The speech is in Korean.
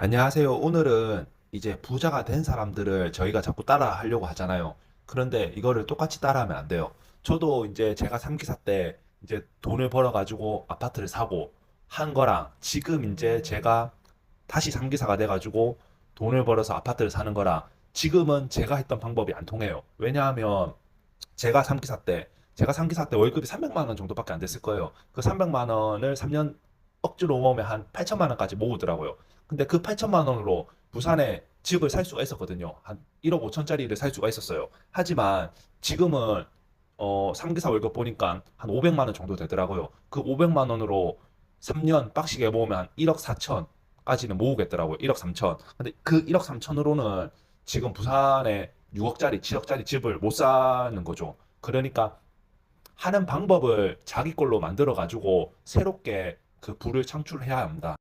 안녕하세요. 오늘은 이제 부자가 된 사람들을 저희가 자꾸 따라 하려고 하잖아요. 그런데 이거를 똑같이 따라하면 안 돼요. 저도 이제 제가 3기사 때 이제 돈을 벌어가지고 아파트를 사고 한 거랑 지금 이제 제가 다시 3기사가 돼가지고 돈을 벌어서 아파트를 사는 거랑 지금은 제가 했던 방법이 안 통해요. 왜냐하면 제가 3기사 때 제가 3기사 때 월급이 300만 원 정도밖에 안 됐을 거예요. 그 300만 원을 3년 억지로 모으면 한 8천만 원까지 모으더라고요. 근데 그 8천만 원으로 부산에 집을 살 수가 있었거든요. 한 1억 5천짜리를 살 수가 있었어요. 하지만 지금은 어 3기사 월급 보니까 한 500만 원 정도 되더라고요. 그 500만 원으로 3년 빡시게 모으면 한 1억 4천까지는 모으겠더라고요. 1억 3천. 근데 그 1억 3천으로는 지금 부산에 6억짜리, 7억짜리 집을 못 사는 거죠. 그러니까 하는 방법을 자기 걸로 만들어 가지고 새롭게 그 부를 창출해야 합니다.